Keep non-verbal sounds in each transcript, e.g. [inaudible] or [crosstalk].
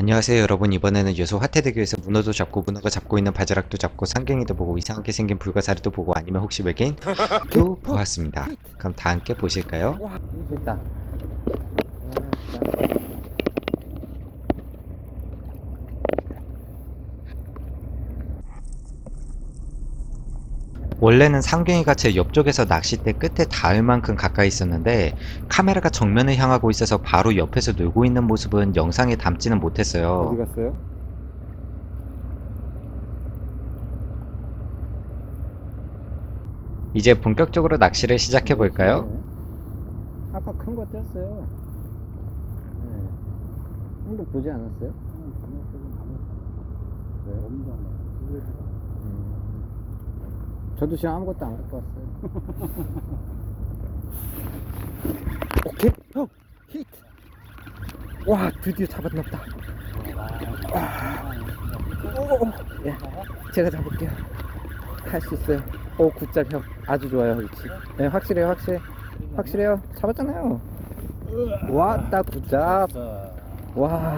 안녕하세요 여러분 이번에는 요소 화태대교에서 문어도 잡고 문어가 잡고 있는 바지락도 잡고 상갱이도 보고 이상하게 생긴 불가사리도 보고 아니면 혹시 외계인도 [laughs] 보았습니다 그럼 다 함께 보실까요? 와 됐다. 원래는 상갱이가 제 옆쪽에서 낚싯대 끝에 닿을 만큼 가까이 있었는데 카메라가 정면을 향하고 있어서 바로 옆에서 놀고 있는 모습은 영상에 담지는 못했어요 어디 갔어요? 이제 본격적으로 낚시를 시작해 볼까요? 네. 아까 큰 거 떴어요. 네. 형도 보지 않았어요? 네. 음. 저도 지금 아무것도 안 갖고 왔어요. [laughs] 오케이, 형, 히트. 와, 드디어 잡았나 보다. 와. 오, 오, 오. 예, 제가 잡을게요. 할 수 있어요. 오, 굿잡 형. 아주 좋아요, 위치. 네, 확실해요, 확실해. 확실해요. 잡았잖아요. 왔다, 굿잡. 와.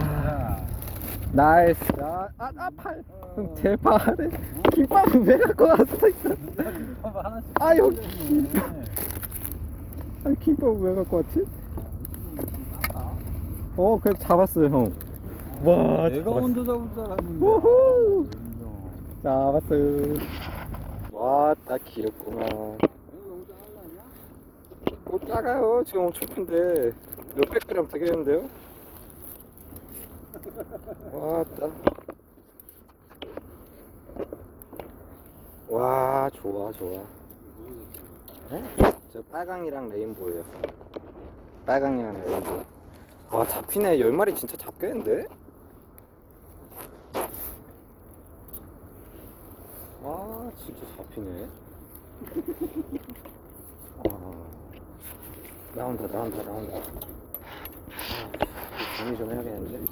나이스. 아, 아, 아 팔. 형, 대파래. 김밥은 왜 갖고 왔어? 아, 형, 김밥. 아, 김밥 왜 갖고 왔지? 어, 그래 잡았어요, 형. 와, 내가. 먼저 잡을 줄 알았는데. 우후. 잡았어요. 와, 딱 길었구만. 뭐 작아요. 지금 엄청 큰데 몇백 그램 되겠는데요? 와, 딱. 와, 좋아, 좋아. 네? 저 빨강이랑 레인보예요. 빨강이랑 레인보. 와, 잡히네. 열 마리 진짜 잡겠는데? 아 진짜 잡히네 아, 나온다 나온다 나온다 아, 정리 좀 해야겠는데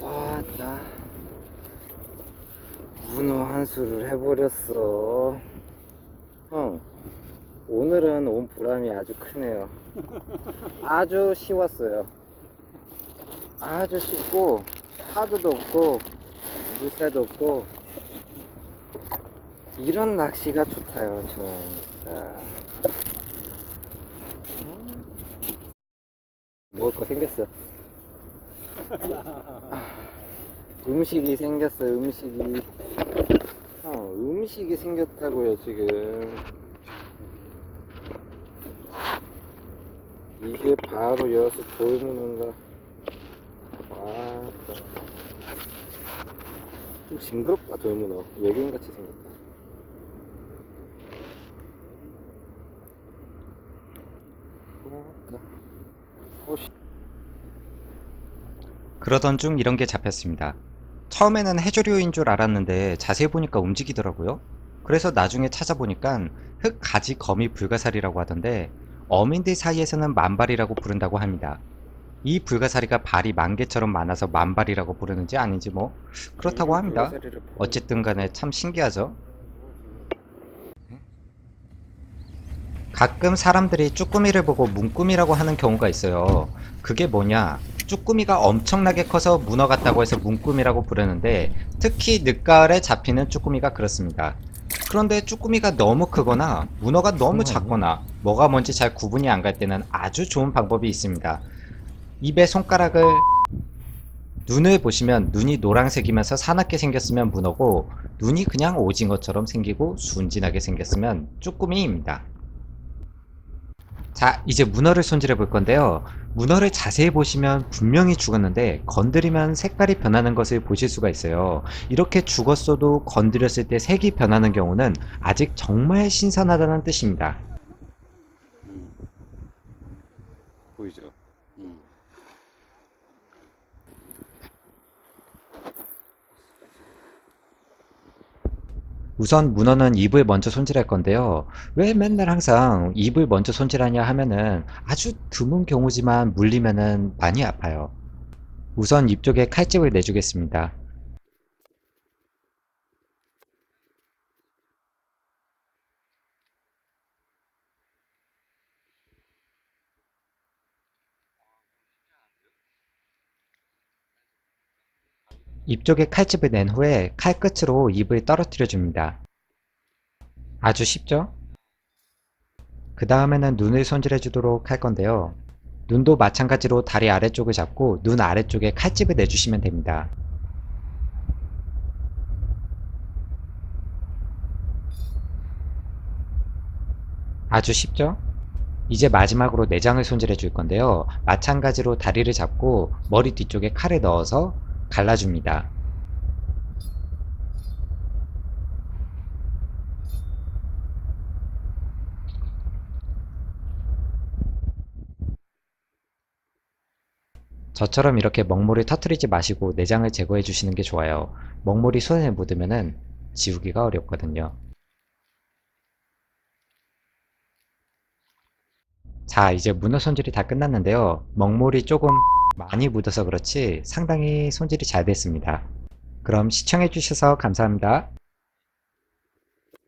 와나 문어 한 수를 해버렸어. 형 오늘은 온 보람이 아주 크네요. 아주 쉬웠어요. 아주 쉽고 파도도 없고 물새도 없고 이런 낚시가 좋다요 저는 자. 먹을 거 생겼어. 아, 음식이 생겼어 음식이. 어, 음식이 생겼다고요 지금. 이게 바로 여수 돌문어인가? 와. 좀 징그럽다 돌문어 외계인 같이 생겼다 어, 씨. 그러던 중 이런 게 잡혔습니다. 처음에는 해조류인 줄 알았는데 자세히 보니까 움직이더라고요. 그래서 나중에 찾아보니까 흑 가지 거미 불가사리라고 하던데 어민들 사이에서는 만발이라고 부른다고 합니다. 이 불가사리가 발이 만개처럼 많아서 만발이라고 부르는지 아닌지 뭐 그렇다고 합니다. 어쨌든 간에 참 신기하죠? 가끔 사람들이 쭈꾸미를 보고 문꾸미라고 하는 경우가 있어요. 그게 뭐냐? 쭈꾸미가 엄청나게 커서 문어 같다고 해서 문꾸미라고 부르는데 특히 늦가을에 잡히는 쭈꾸미가 그렇습니다. 그런데 쭈꾸미가 너무 크거나 문어가 너무 작거나 뭐가 뭔지 잘 구분이 안 갈 때는 아주 좋은 방법이 있습니다. 입에 손가락을 눈을 보시면 눈이 노란색이면서 사납게 생겼으면 문어고 눈이 그냥 오징어처럼 생기고 순진하게 생겼으면 쭈꾸미입니다. 자, 이제 문어를 손질해 볼 건데요. 문어를 자세히 보시면 분명히 죽었는데 건드리면 색깔이 변하는 것을 보실 수가 있어요. 이렇게 죽었어도 건드렸을 때 색이 변하는 경우는 아직 정말 신선하다는 뜻입니다. 보이죠? 우선 문어는 입을 먼저 손질할 건데요. 왜 맨날 항상 입을 먼저 손질하냐 하면은 아주 드문 경우지만 물리면은 많이 아파요. 우선 입 쪽에 칼집을 내주겠습니다. 입 쪽에 칼집을 낸 후에 칼 끝으로 입을 떨어뜨려 줍니다. 아주 쉽죠? 그 다음에는 눈을 손질해 주도록 할 건데요. 눈도 마찬가지로 다리 아래쪽을 잡고 눈 아래쪽에 칼집을 내주시면 됩니다. 아주 쉽죠? 이제 마지막으로 내장을 손질해 줄 건데요. 마찬가지로 다리를 잡고 머리 뒤쪽에 칼을 넣어서 갈라줍니다. 저처럼 이렇게 먹물을 터트리지 마시고 내장을 제거해 주시는 게 좋아요. 먹물이 손에 묻으면 지우기가 어렵거든요. 자, 이제 문어 손질이 다 끝났는데요. 먹물이 조금 많이 묻어서 그렇지 상당히 손질이 잘 됐습니다. 그럼 시청해 주셔서 감사합니다.